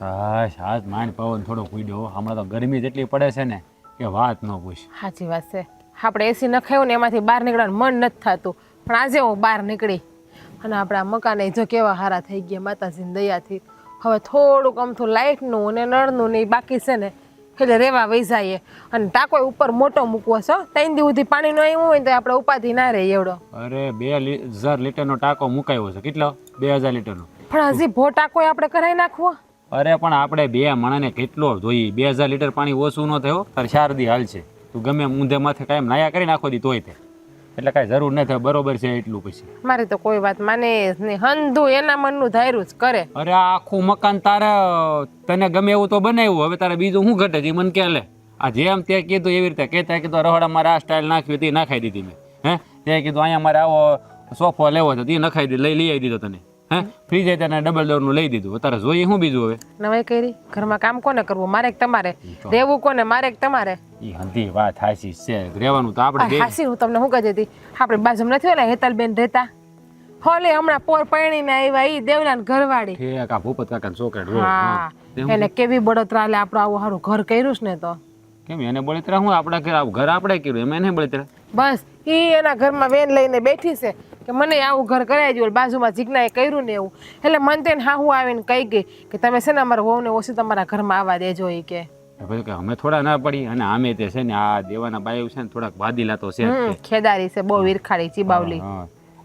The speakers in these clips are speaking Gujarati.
હા આજ માંડ પવન થોડો કૂડ્યો હમણાં તો ગરમી જેટલી પડે છે ને કે વાત ન પૂછ. સાચી વાત છે. આપણે એસી નખાયું ને એમાંથી બહાર નીકળવાનું મન નથી થતું. પણ આજે હું બહાર નીકળી. અને આપણા મકાને જો કેવા હારા થઈ ગયા માતાજીની દયાથી. હવે થોડુંક અમથું લાઇટનું ને નળનું ને બાકી છે ને એટલે રેવા વહી જઈએ. અને ટાકો ઉપર મોટો મૂકવો છો ત્રણ સુધી પાણી ન આવ્યું હોય ને તો આપણે ઉપાધિ ના રહે એવડો. અરે બે હજાર લીટરનો ટાંકો મુકાયો છે. કેટલો? બે હજાર લીટરનો. પણ હજી ભો ટાકો આપણે કરાવી નાખવો. અરે પણ આપણે બે માણસને કેટલો જોઈએ? બે હજાર લીટર પાણી ઓછું ન થયો તારે શારદી હાલ છે. તું ગમે ઊંધે માથે કાયમ નાયા કરી નાખો દી તોય તે. એટલે કાંઈ જરૂર ન થાય બરોબર છે એટલું પછી. મારી તો કોઈ વાત માને હંધુ એના મનનું ધાર્યું જ કરે. અરે આખું મકાન તારે તને ગમે એવું તો બનાવ્યું. હવે તારે બીજું શું ઘટે છે? મન કે લે? આ જેમ તે કીધું એવી રીતે કહેતા કીધું રહોડા મારે આ સ્ટાઇલ નાખવી હતી નાખાઈ દીધી મેં. હે? તે કીધું અહીંયા મારે આવો સોફો લેવો છે. તે નખાઈ દીધો લઈ લઈ આવી દીધો તને. હે? ફ્રીજ તને ડબલ ડોરનું લઈ દીધું. તારે જોઈએ શું બીજું હવે. નવાઈ કરી? ઘરમાં કામ કોને કરવું? મારે કે તમારે? રહેવું કોને? મારે કે તમારે? ઈ હંધી વાત હાસી છે. રહેવાનું તો આપણે હાસી હું તમને શું કહી હતી? આપણે બાજુમાં નથી ઓલા હેતલબેન રહેતા? હોલે હમણાં પોર પરણીને આવ્યા ઈ દેવલાન ઘરવાળી. ઠેક આ ભૂપત રો હા. એને કેવી બળતરા લે આપણો આવું સારું ઘર કર્યું છે ને તો. કેમ એને બળતરા હું આપણા ઘર ઘર આપણે કર્યું? એમ એને બળતરા? બસ એ એના ઘરમાં વેન લઈને બેઠી છે કે મને આવું ઘર કરાવી દો બાજુમાં જીજ્ઞાએ કર્યું ને એવું. એટલે મન તેને હાહુ આવીને કહી ગઈ કે તમે છે ને અમારા વહુને ઓછી તમારા ઘરમાં આવવા દેજો એ કે. કે અમે થોડા ના પડી અને આમે તે છે ને આ દેવાના બાયુ છે ને થોડાક વાદીલા તો છે. ખેદારી છે બહુ વીરખાડી ચીબાવલી.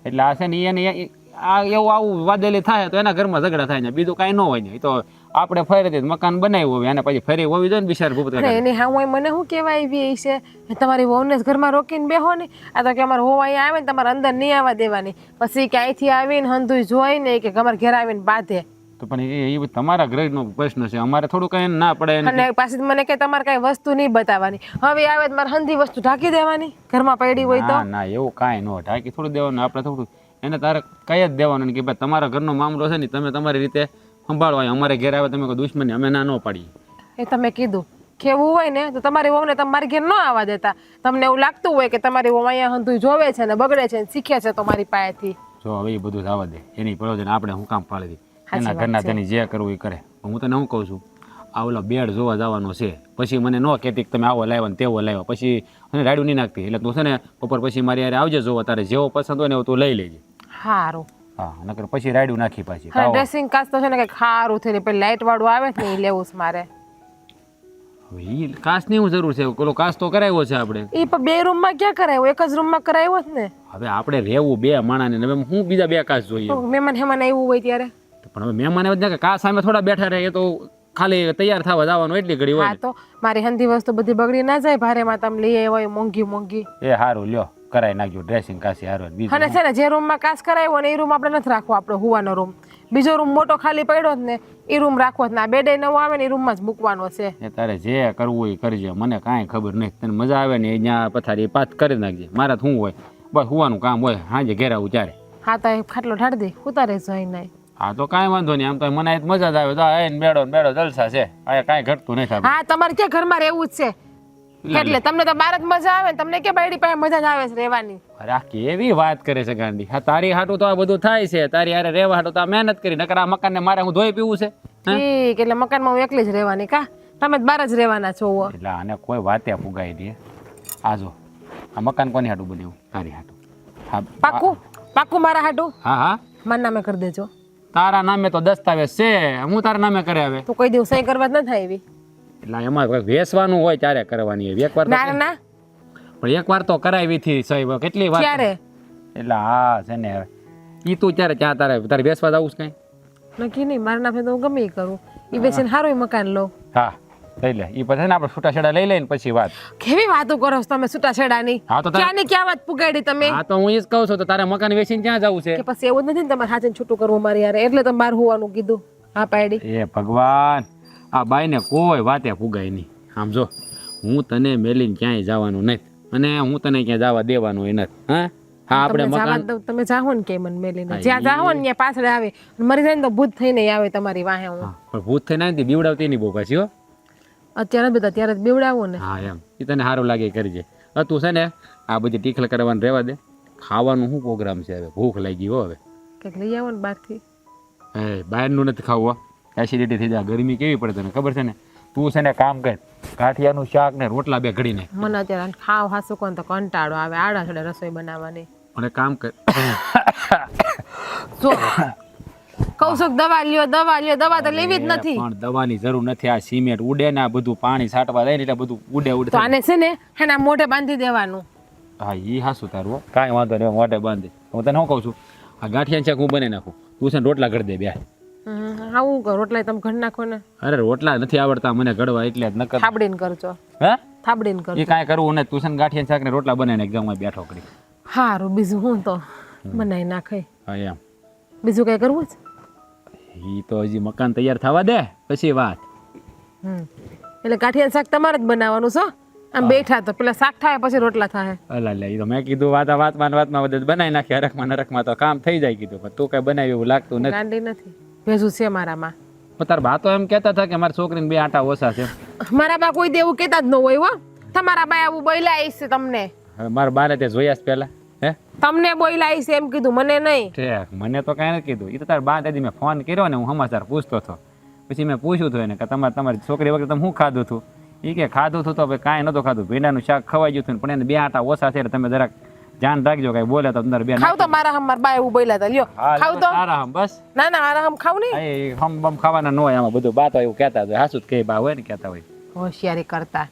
એટલે આ છે ને એને આ એવું આવું વાદેલી થાય તો એના ઘરમાં ઝઘડા થાય ને બીજું કાંઈ ન હોય ને. તો આપણે ફરીથી મકાન બનાવ્યું હોય અને પછી ફરી હોવી જોઈએ ને બિચાર ભૂપત એની હા હું મને શું કહેવાય એવી છે? તમારી વહુને ઘરમાં રોકીને બેહો ને. આ તો કે અમારે હોવા અહીંયા આવે ને તમારે અંદર નહીં આવવા દેવાની. પછી કે અહીંથી આવીને હંધુય જોઈ ને કે અમારે ઘેર આવીને બાંધે. તો પણ એ તમારા ગ્રહનો પ્રશ્ન છે. અમારે થોડું કઈ ના પડે અને પાછી મને કે તમારે કઈ વસ્તુ નહીં બતાવવાની. હવે આવે તો મારે હંધી વસ્તુ ઢાંકી દેવાની ઘરમાં પડી હોય તો. ના એવું કાંઈ ન ઢાંકી થોડું દેવાનું. આપણે થોડું એને તારે કઈ જ દેવાનું કે ભાઈ તમારા ઘરનો મામલો છે ને તમે તમારી રીતે સંભાળવા અમારે ઘેર આવે તમે કોઈ દુશ્મની અમે ના ન પાડીએ. એ તમે કીધું. કેવું હોય ને તો તમારી વહુને તમારી ઘેર ન આવવા દેતા. તમને એવું લાગતું હોય કે તમારી વહુ અહીંયા હંધુય જોવે છે ને બગડે છે ને શીખે છે તમારી પાસેથી. જો હવે એ બધું આવવા દે. એની પ્રયોજન આપણે હું કામ પાડી દે એના ઘરના તેની જે કરવું એ કરે. હું તને હું કહું છું આ ઓલા બેડ જોવા જવાનો છે. પછી મને ન કહેતી કે તમે આવો લાવ્યા ને તેવો લાવ્યો. પછી મને રાડ્યું નહીં નાખતી. એટલે તું છે ને બપોર પછી મારી યારે આવજે જોવા તારે જેવો પસંદ હોય ને એવું તું લઈ લેજે. સારું હા નકર પછી રાડ્યું નાખી પાછી. હા ડ્રેસિંગ કાચ તો છે ને કે ખારું થઈ પણ લાઈટ વાળું આવે છે ને એ લેવું છે મારે. હવે ઈ કાચની શું જરૂર છે? ઓલો કાચ તો કરાવ્યો છે આપણે. એ પણ બે રૂમમાં ક્યાં કરાયો એક જ રૂમમાં કરાયો જ ને? હવે આપણે રહેવું બે માણા ને હવે હું બીજા બે કાચ જોઈએ? મહેમાન હેમાન આવ્યું હોય ત્યારે. પણ હવે મહેમાન ને કે કાચ સામે થોડા બેઠા રહે એ તો ખાલી તૈયાર થવા જવાનું એટલી ઘડી હોય તો મારી હંધી વસ્તુ બધી બગડી ના જાય ભારેમાં તમે લઈ આવ્યો મોંઘી મોંઘી. ને. એ સારું લ્યો. કરાવી નાખજો ડ્રેસિંગ કાશી હારું બીજું અને છે ને જે રૂમમાં કાચ કરાવ્યો ને એ રૂમ આપણે નથી રાખવો આપણો હુવાનો રૂમ બીજો રૂમ મોટો ખાલી પડ્યો જ ને એ રૂમ રાખવો જ ના. બેડે નવો આવે ને એ રૂમમાં જ મૂકવાનો છે. એ તારે જે કરવું હોય એ કરજે. મને કાંઈ ખબર નહીં તને મજા આવે ને ત્યાં પથારી પાથ કરી નાખજે. મારા શું હોય? બસ હુવાનું કામ હોય. સાંજે ઘેર આવું ત્યારે. હા તો એ ખાટલો ઢાળ દે. ઉતારે જોઈ નહીં હા તો કાંઈ વાંધો નહીં. આમ તો મને મજા જ આવે. તો આ બેડો ને બેડો જલસા છે. અહીંયા કાંઈ ઘટતું નહીં હા તમારે ક્યાં ઘરમાં રહેવું જ છે? એટલે તમને તો બાર જ મજા આવે ને તમને કે બાયડી પાસે મજા જ આવે છે રહેવાની? અરે આ કેવી વાત કરે છે ગાંડી હા તારી હાટું તો આ બધું થાય છે. તારી હારે રહેવા હાટું તો આ મહેનત કરી નકર આ મકાનને મારે હું ધોઈ પીવું છે? ઠીક એટલે મકાનમાં હું એકલી જ રહેવાની કા? તમે જ બાર જ રહેવાના છો એટલે આને કોઈ વાતે પુગાઈ દે. આ જો આ મકાન કોની હાટું બન્યું? તારી હાટું. હા પાકું પાકું મારા હાટું? હા હા. મારા નામે કરી દેજો. તારા નામે તો દસ્તાવેજ છે. હું તારા નામે કરે આવે તું કોઈ દિવસ સહી કરવા જ ન થાય એવી. એટલે એમાં વેસવાનું હોય ત્યારે કરવાની હોય એકવાર ના ના પણ એકવાર તો કરાવી હતી સાહેબ. કેટલી વાર? ક્યારે? એટલે હા છે ને ઈ તું ત્યારે ક્યાં તારે તારે બેસવા જવું કઈ? નક્કી નહીં. મારા નામે તો હું ગમે કરું. ઈ બેસીને સારું મકાન લો. હા લઈ લે. ઈ પછી આપણે છૂટાછેડા લઈ લઈને પછી વાત. કેવી વાતો કરો છો તમે છૂટાછેડાની? હા તો ક્યાં ને ક્યાં વાત પુગાડી તમે? હા તો હું ઈ જ કહું છું તો તારે મકાન વેચીને ક્યાં જવું છે? કે પછી એવું નથી ને તમારે હાથે છૂટું કરવું મારી યાર એટલે તમે બહાર હોવાનું કીધું. હા પાડી એ ભગવાન. આ બાઈને કોઈ વાતે ફુગાય નહીં. આમ જો હું તને મેલીને ક્યાંય જવાનું નથી. અને હું તને ક્યાં જવા દેવાનું એ નથી. હા? હા આપણે મકાન તમે જાહો ને કે મન મેલીને જ્યાં જાહો ને ત્યાં પાછળ આવે. મરી જાય ને તો ભૂત થઈને આવે તમારી વાહે હું. પણ ભૂત થઈને આવી બીવડાવતી નહીં બહુ પાછી હો. અત્યારે બી બધા ત્યારે બીવડાવું ને. હા એમ. એ તને સારું લાગે કરજે તું છે ને આ બધી ટીખલ કરવાનું રહેવા દે. ખાવાનું શું પ્રોગ્રામ છે હવે? ભૂખ લાગી હો હવે. કંઈક લઈ આવો ને બહારથી. એ બહારનું નથી ખાવું એસિડિટી થઈ જાય. ગરમી કેવી પડે તને? ખબર છે ને? તું છે ને કામ કર. ગાંઠિયાનું શાક ને રોટલા બે ઘડીને. મને અત્યારે ખાવ હાસુ કોણ તો કંટાળો આવે. આડા છડે રસોઈ બનાવવાની. અને કામ કર. જો કહું છું દવા લ્યો દવા લ્યો. દવા તો લેવી જ નથી. પણ દવાની જરૂર નથી. આ સિમેન્ટ ઉડે ને આ બધું પાણી છાંટવા દે ને એટલે બધું ઉડે ઉડે. તો આને છે ને એના મોઢે બાંધી દેવાનું. હા એ હાસું તારું કાઈ વાંધો નહીં મોઢે બાંધી. હું તને શું કહું છું? આ ગાંઠિયા શાક હું બની નાખું. તું છે રોટલા કરી દે બે આવું કર રોટલા તમે ઘર નાખો ને? અરે રોટલા નથી આવડતા મને ઘડવા એટલે જ નકર. થાબડીને કરજો. હે? થાબડીને કરજો. એ કાંઈ કરવું ને તું છે ને ગાંઠિયા શાક ને રોટલા બનાવીને એક્ઝામમાં બેઠો કરી. હારું બીજું હું તો બનાવી નાખે. હા એમ. બીજું કઈ કરવું છે? એ તો હજી મકાન તૈયાર થવા દે પછી વાત. હમ. એટલે ગાંઠિયા શાક તમારે જ બનાવવાનું છો આમ બેઠા તો પેલા શાક થાય પછી રોટલા થાય. અલા લે તો મેં કીધું વાત વાતમાં વાતમાં બધે બનાવી નાખી હરખમાં નરખમાં તો કામ થઈ જાય કીધું પણ તું કઈ બનાવ્યું એવું લાગતું નથી. ગાંડી નથી. ભેજું છે મારામાં. પણ તાર બા તો એમ કહેતા હતા કે મારી છોકરીને બે આટા ઓછા છે. મારા બા કોઈ દેવું કહેતા જ ન હોય હો. તમારા બા આવું આવીશ છે તમને. હવે મારા બાને તે જોયા જ પહેલા હે? તમને બોલાઈ છે એમ કીધું મને નહીં. ઠેક મને તો કાંઈ નથી કીધું. એ તો તાર બા દાદી મેં ફોન કર્યો ને હું સમાચાર પૂછતો હતો. પછી મેં પૂછ્યું હતું એને કે તમારે તમારી છોકરી વખતે તમે શું ખાધું હતું? એ કે ખાધું હતું તો ભાઈ કાંઈ નહોતું ખાધું. ભીંડાનું શાક ખવાઈ ગયું હતું પણ એને બે આટા ઓછા છે એટલે તમે જરાક ધ્યાન રાખજો કઈ બોલે તો અંદર બે ખાવ તો મારા હમ મારા બા એવું હતા લ્યો. ખાવ તો. મારા હમ બસ. ના ના મારા હમ ખાવ નહીં. એ હમ બમ ખાવાના ન હોય આમાં બધું બા તો એવું કહેતા હોય. હાસું જ કે બા હોય ને કહેતા હોય. હોશિયારી કરતા.